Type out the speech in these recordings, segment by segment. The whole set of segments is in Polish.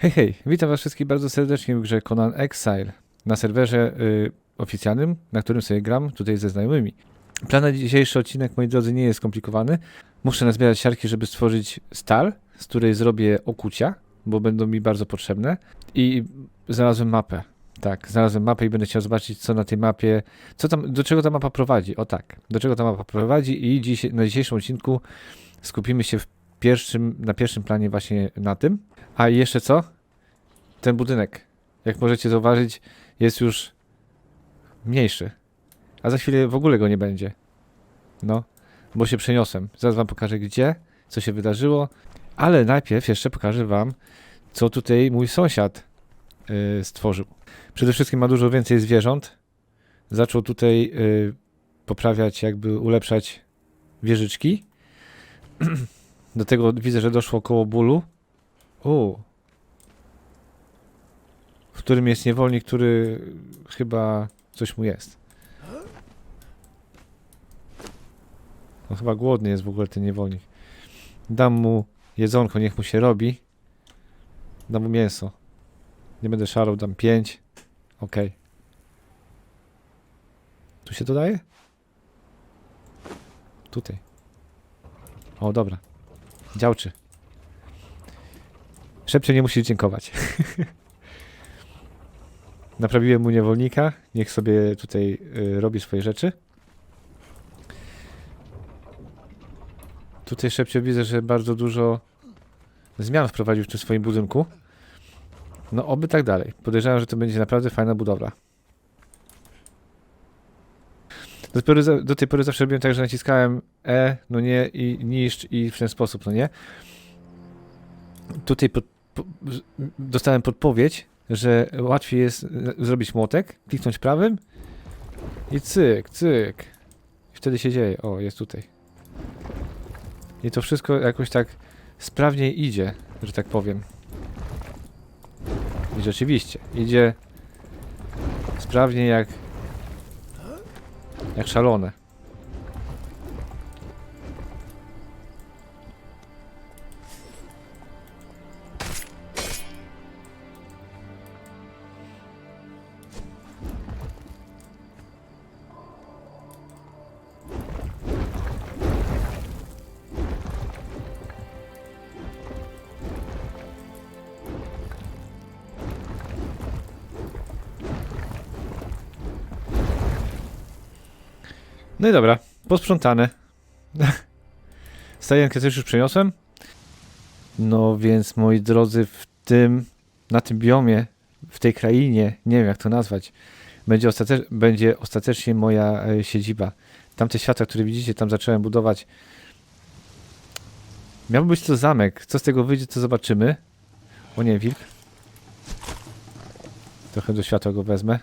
Hej, hej, witam was wszystkich bardzo serdecznie w grze Conan Exile na serwerze y, oficjalnym, na którym sobie gram tutaj ze znajomymi. Plan na dzisiejszy odcinek, moi drodzy, nie jest skomplikowany. Muszę nazbierać siarki, żeby stworzyć stal, z której zrobię okucia, bo będą mi bardzo potrzebne. I znalazłem mapę. Tak, znalazłem mapę i będę chciał zobaczyć, co na tej mapie, co tam, do czego ta mapa prowadzi. O tak, do czego ta mapa prowadzi i dziś, na dzisiejszym odcinku skupimy się w pierwszym, na pierwszym planie właśnie na tym. A jeszcze co? Ten budynek, jak możecie zauważyć, jest już mniejszy. A za chwilę w ogóle go nie będzie. No, bo się przeniosłem. Zaraz wam pokażę gdzie, co się wydarzyło. Ale najpierw jeszcze pokażę wam, co tutaj mój sąsiad yy, stworzył. Przede wszystkim ma dużo więcej zwierząt. Zaczął tutaj yy, poprawiać, jakby ulepszać wieżyczki. Do tego widzę, że doszło koło bólu. O, w którym jest niewolnik, który chyba coś mu jest. No chyba głodny jest w ogóle ten niewolnik. Dam mu jedzonko, niech mu się robi. Dam mu mięso. Nie będę szarał, dam 5. Ok. Tu się dodaje? Tutaj. O, dobra. Działczy. Szepcie nie musisz dziękować. Naprawiłem mu niewolnika. Niech sobie tutaj y, robi swoje rzeczy. Tutaj szepcie widzę, że bardzo dużo zmian wprowadził w tym swoim budynku. No oby tak dalej. Podejrzewam, że to będzie naprawdę fajna budowla. Do, tej pory zawsze robiłem tak, że naciskałem E, no nie, i niszcz i w ten sposób, no nie. Tutaj pod, po, dostałem podpowiedź, że łatwiej jest e, zrobić młotek, kliknąć prawym i cyk, cyk. I wtedy się dzieje. O, jest tutaj. I to wszystko jakoś tak sprawniej idzie, że tak powiem. I rzeczywiście, idzie sprawnie jak jak szalone. No i dobra, posprzątane. Stajenkę też już przeniosłem. No więc moi drodzy, w tym, na tym biomie, w tej krainie, nie wiem jak to nazwać, będzie, ostatecz, będzie ostatecznie moja e, siedziba. Tamte świata, które widzicie, tam zacząłem budować. Miał być to zamek. Co z tego wyjdzie, to zobaczymy. O nie, wilk. Trochę do światła go wezmę.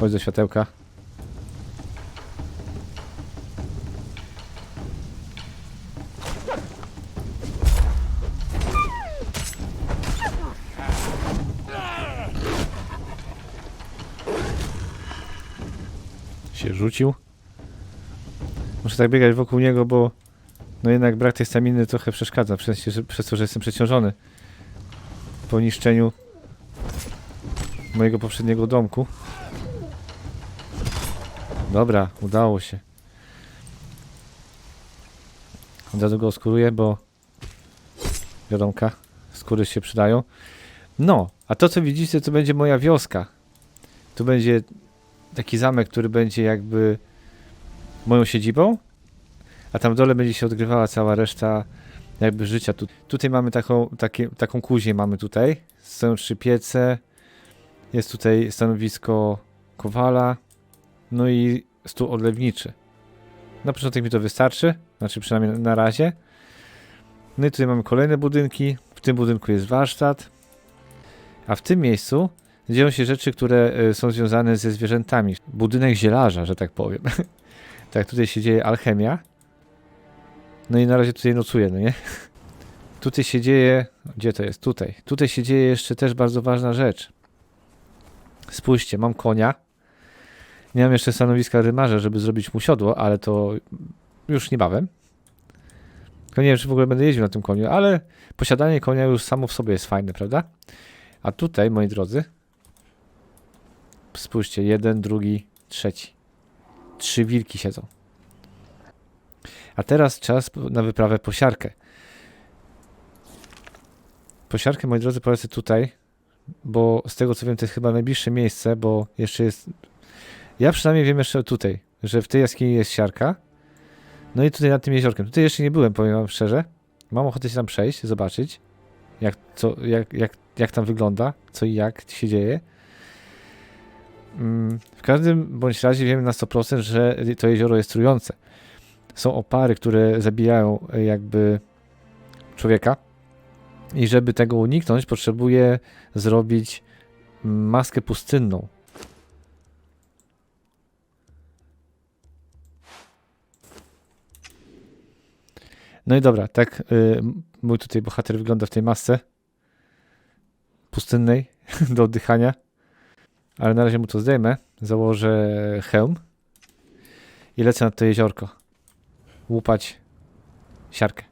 Chodź do światełka. Się rzucił. Muszę tak biegać wokół niego, bo no jednak brak tej staminy trochę przeszkadza, przez, przez to, że jestem przeciążony po niszczeniu mojego poprzedniego domku. Dobra, udało się. Od razu go oskuruję, bo wiadomka, skóry się przydają. No, a to co widzicie, to będzie moja wioska. Tu będzie taki zamek, który będzie jakby moją siedzibą, a tam w dole będzie się odgrywała cała reszta jakby życia. Tu, tutaj mamy taką, takie, taką kuźnię mamy tutaj. Są trzy piece. Jest tutaj stanowisko kowala. No i stół odlewniczy. Na początek mi to wystarczy. Znaczy przynajmniej na razie. No i tutaj mamy kolejne budynki. W tym budynku jest warsztat. A w tym miejscu dzieją się rzeczy, które e, są związane ze zwierzętami. Budynek zielarza, że tak powiem. tak, tutaj się dzieje alchemia. No i na razie tutaj nocuję, no nie? Tutaj się dzieje... Gdzie to jest? Tutaj. Tutaj się dzieje jeszcze też bardzo ważna rzecz. Spójrzcie, mam konia. Nie mam jeszcze stanowiska rymarza, żeby zrobić mu siodło, ale to już niebawem. Tylko nie wiem, czy w ogóle będę jeździł na tym koniu, ale posiadanie konia już samo w sobie jest fajne, prawda? A tutaj, moi drodzy, spójrzcie, jeden, drugi, trzeci. Trzy wilki siedzą. A teraz czas na wyprawę po siarkę. Po siarkę, moi drodzy, polecę tutaj, bo z tego co wiem, to jest chyba najbliższe miejsce, bo jeszcze jest... Ja przynajmniej wiem jeszcze tutaj, że w tej jaskini jest siarka. No i tutaj nad tym jeziorkiem. Tutaj jeszcze nie byłem, powiem wam szczerze. Mam ochotę się tam przejść, zobaczyć, jak, co, jak, jak, jak tam wygląda, co i jak się dzieje. Mm, W każdym bądź razie wiemy na 100%, że to jezioro jest trujące. Są opary, które zabijają e, jakby człowieka. I żeby tego uniknąć, potrzebuje zrobić maskę pustynną. No i dobra, tak y, mój tutaj bohater wygląda w tej masce pustynnej do oddychania. Ale na razie mu to zdejmę. Założę hełm i lecę na to jeziorko. Łupać siarkę.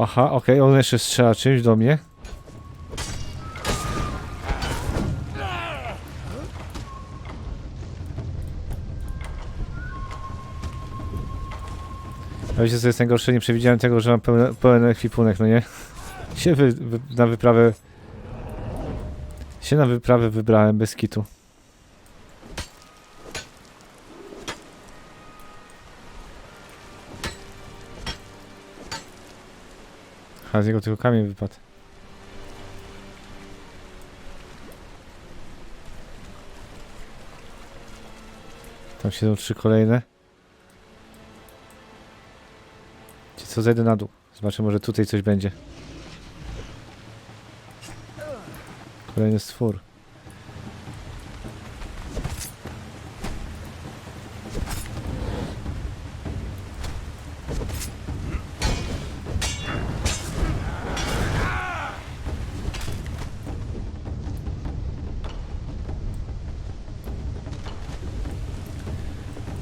Aha, okej, on jeszcze strzela czymś do mnie. A wiecie co jest najgorsze? Nie przewidziałem tego, że mam pełen, pełen ekwipunek, no nie? Się wy, wy, na wyprawę... Się na wyprawę wybrałem bez kitu. A z niego tylko kamień wypadł. Tam siedzą trzy kolejne. Czy co, zejdę na dół. Zobaczę, może tutaj coś będzie. Kolejny stwór.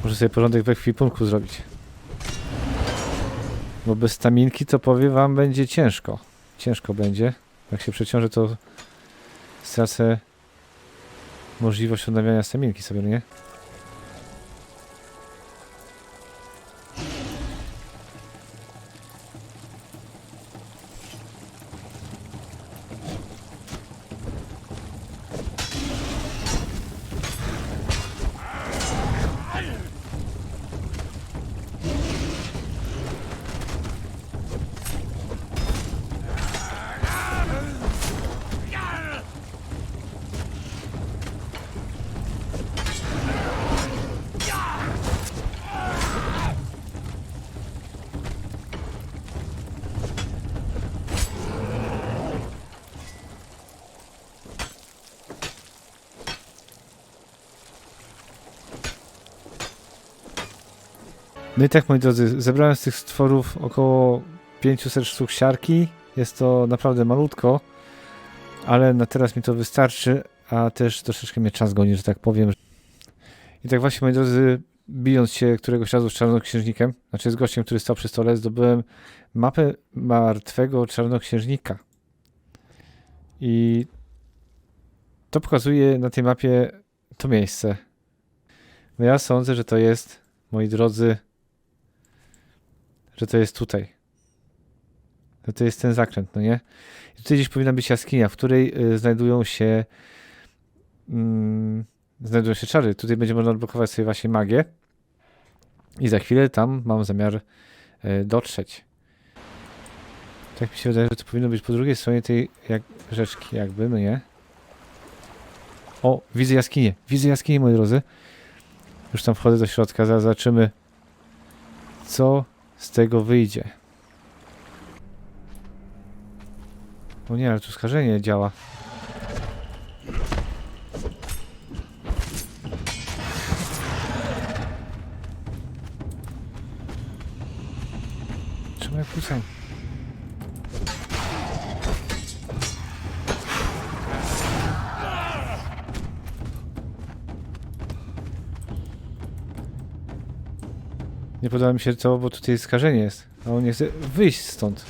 Muszę sobie porządek w ekwipunku zrobić. Bo bez staminki to powiem wam będzie ciężko. Ciężko będzie. Jak się przeciążę to stracę możliwość odnawiania staminki sobie, no nie? No i tak, moi drodzy, zebrałem z tych stworów około 500 sztuk siarki. Jest to naprawdę malutko, ale na teraz mi to wystarczy, a też troszeczkę mnie czas goni, że tak powiem. I tak właśnie, moi drodzy, bijąc się któregoś razu z czarnoksiężnikiem, znaczy z gościem, który stał przy stole, zdobyłem mapę martwego czarnoksiężnika. I to pokazuje na tej mapie to miejsce. No ja sądzę, że to jest, moi drodzy, że to jest tutaj. Że to jest ten zakręt, no nie? I tutaj gdzieś powinna być jaskinia, w której y, znajdują się mm, znajdują się czary. Tutaj będzie można odblokować sobie właśnie magię. I za chwilę tam mam zamiar y, dotrzeć. Tak mi się wydaje, że to powinno być po drugiej stronie tej jak, rzeczki jakby, no nie? O, widzę jaskinię. Widzę jaskinię, moi drodzy. Już tam wchodzę do środka, zobaczymy co z tego wyjdzie. O nie, ale tu skażenie działa. Czemu ja kłócam? Nie podoba mi się to, bo tutaj skażenie jest. A on nie chce wyjść stąd.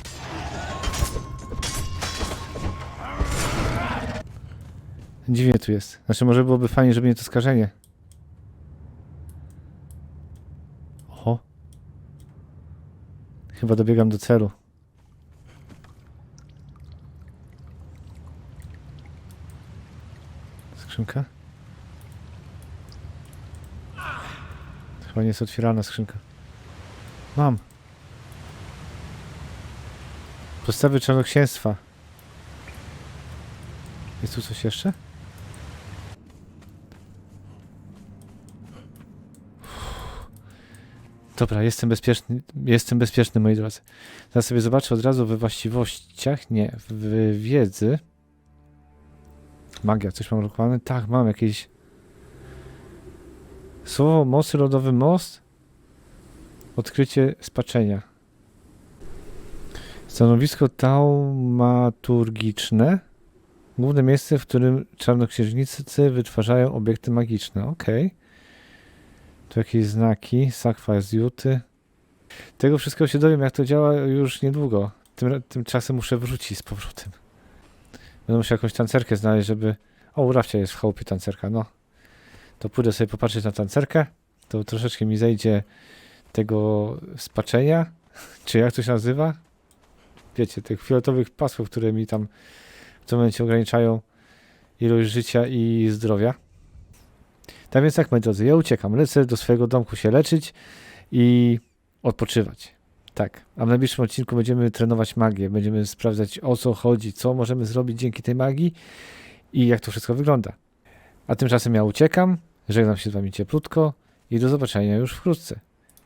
Dziwnie tu jest. Znaczy może byłoby fajnie, żeby nie to skażenie. Oho. Chyba dobiegam do celu. Skrzynka? Chyba nie jest otwierana skrzynka. Mam. Podstawy czarnoksięstwa. Jest tu coś jeszcze? Dobra, jestem bezpieczny, jestem bezpieczny, moi drodzy. Teraz sobie zobaczę od razu we właściwościach, nie, w wiedzy. Magia, coś mam lokowane? Tak, mam jakieś... Słowo mocy, lodowy most. Odkrycie spaczenia. Stanowisko taumaturgiczne. Główne miejsce, w którym czarnoksiężnicy wytwarzają obiekty magiczne. Okej. Tu jakieś znaki, sakwa z juty. Tego wszystkiego się dowiem, jak to działa już niedługo. Tym, tymczasem muszę wrócić z powrotem. Będę musiał jakąś tancerkę znaleźć, żeby... O, u Rafcia jest w chałupie tancerka, no. To pójdę sobie popatrzeć na tancerkę. To troszeczkę mi zejdzie tego spaczenia, czy jak to się nazywa? Wiecie, tych fioletowych pasów, które mi tam w tym momencie ograniczają ilość życia i zdrowia. Tak więc tak, moi drodzy, ja uciekam. Lecę do swojego domku się leczyć i odpoczywać. Tak, a w najbliższym odcinku będziemy trenować magię. Będziemy sprawdzać o co chodzi, co możemy zrobić dzięki tej magii i jak to wszystko wygląda. A tymczasem ja uciekam, żegnam się z wami cieplutko i do zobaczenia już wkrótce.